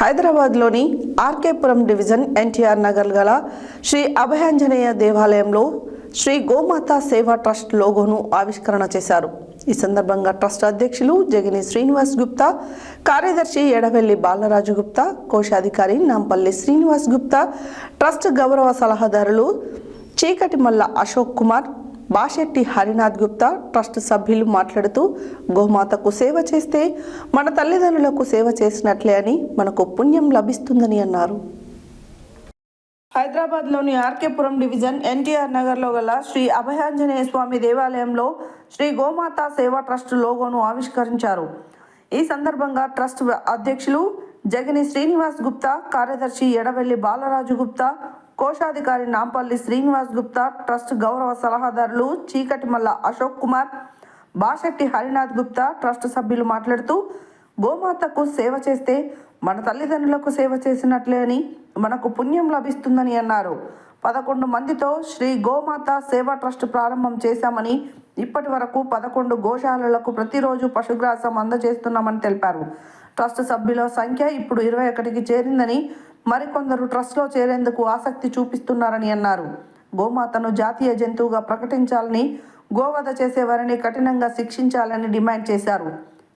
హైదరాబాద్లోని ఆర్కేపురం డివిజన్ ఎన్టీఆర్ నగర్ గల శ్రీ అభయాంజనేయ దేవాలయంలో శ్రీ గోమాత సేవా ట్రస్ట్ లోగోను ఆవిష్కరణ చేశారు. ఈ సందర్భంగా ట్రస్ట్ అధ్యక్షులు జగిని శ్రీనివాస్ గుప్తా కార్యదర్శి ఎడవెల్లి బాలరాజు గుప్తా కోశాధికారి నాంపల్లి శ్రీనివాస్ గుప్తా ట్రస్ట్ గౌరవ సలహాదారులు చీకటిమల్ల అశోక్ కుమార్ బాషెట్టి హరినాథ్ గుప్తా ట్రస్ట్ సభ్యులు మాట్లాడుతూ గోమాతకు సేవ చేస్తే మన తల్లిదండ్రులకు సేవ చేసినట్లే అని మనకు పుణ్యం లభిస్తుందని అన్నారు. హైదరాబాద్లోని ఆర్కేపురం డివిజన్ ఎన్టీఆర్ నగర్లో గల శ్రీ అభయాంజనేయ స్వామి దేవాలయంలో శ్రీ గోమాత సేవా ట్రస్ట్ లోగోను ఆవిష్కరించారు. ఈ సందర్భంగా ట్రస్ట్ అధ్యక్షులు జగని శ్రీనివాస్ గుప్తా కార్యదర్శి ఎడవెల్లి బాలరాజు గుప్తా కోశాధికారి నాంపల్లి శ్రీనివాస్ గుప్తా ట్రస్ట్ గౌరవ సలహాదారులు చీకటిమల్ల అశోక్ కుమార్ బాషెట్టి హరినాథ్ గుప్తా ట్రస్ట్ సభ్యులు మాట్లాడుతూ గోమాతకు సేవ చేస్తే మన తల్లిదండ్రులకు సేవ చేసినట్లే అని మనకు పుణ్యం లభిస్తుందని అన్నారు. పదకొండు మందితో శ్రీ గోమాత సేవా ట్రస్ట్ ప్రారంభం చేశామని ఇప్పటి వరకు పదకొండు గోశాలలకు ప్రతిరోజు పశుగ్రాసం అందజేస్తున్నామని తెలిపారు. ట్రస్ట్ సభ్యుల సంఖ్య ఇప్పుడు ఇరవై ఒకటికి చేరిందని మరికొందరు ట్రస్ట్లో చేరేందుకు ఆసక్తి చూపిస్తున్నారని అన్నారు. గోమాతను జాతీయ జంతువుగా ప్రకటించాలని గోవధ చేసేవారిని కఠినంగా శిక్షించాలని డిమాండ్ చేశారు.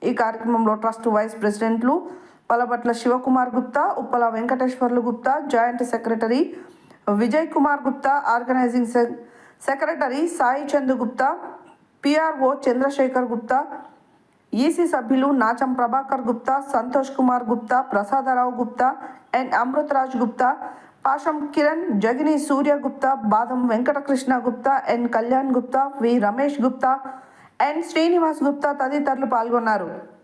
ఈ కార్యక్రమంలో ట్రస్ట్ వైస్ ప్రెసిడెంట్లు Palabatla Sivakumar Gupta Uppala Venkateswarlu Gupta joint secretary Vijay Kumar Gupta organising సె- secretary Sai Chandu Gupta PRO Chandrasekhar Gupta EC సభ్యులు నాచం ప్రభాకర్ గుప్తా సంతోష్ కుమార్ గుప్తా ప్రసాదరావు గుప్తా ఎన్. అమృతరాజ్ గుప్తా పాషం కిరణ్ జగిని సూర్య గుప్తా బాదం వెంకటకృష్ణ గుప్తా ఎన్. కళ్యాణ్ గుప్తా వి. రమేష్ గుప్తా ఎన్. శ్రీనివాస్ గుప్తా తదితరులు పాల్గొన్నారు.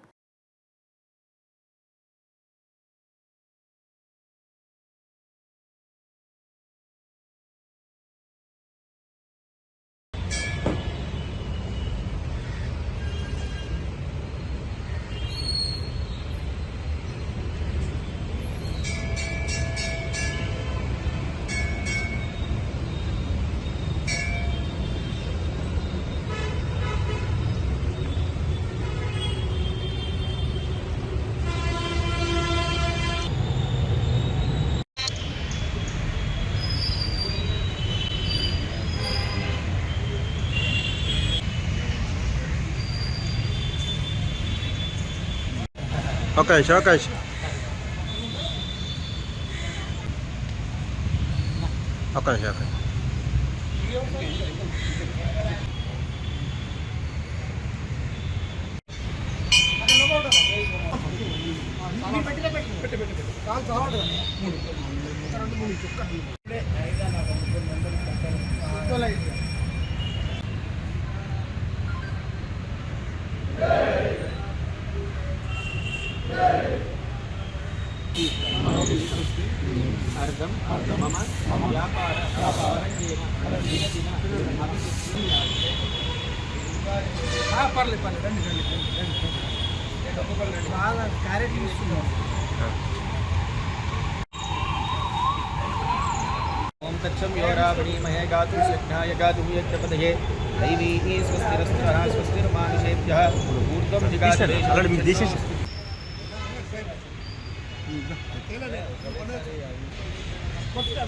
ఒక నిమిషం ఒక నిమిషం ఒక నిమిషం ఒక నిమిషం. పర్లేదు పర్లేదు రండి రండి రండి రండి బాగా క్యారెట్ తీసుకున్నాం ఓం తచ్చం యోరావణీమహే గాతుం యజ్ఞాయ గాతుం యజ్ఞపదయే దైవీ స్వస్తిరస్తిరः స్వస్తిర్మానుషేభ్యः ఊర్ధ్వం జిగాతురే ಕೊಡ್ತೀರಾ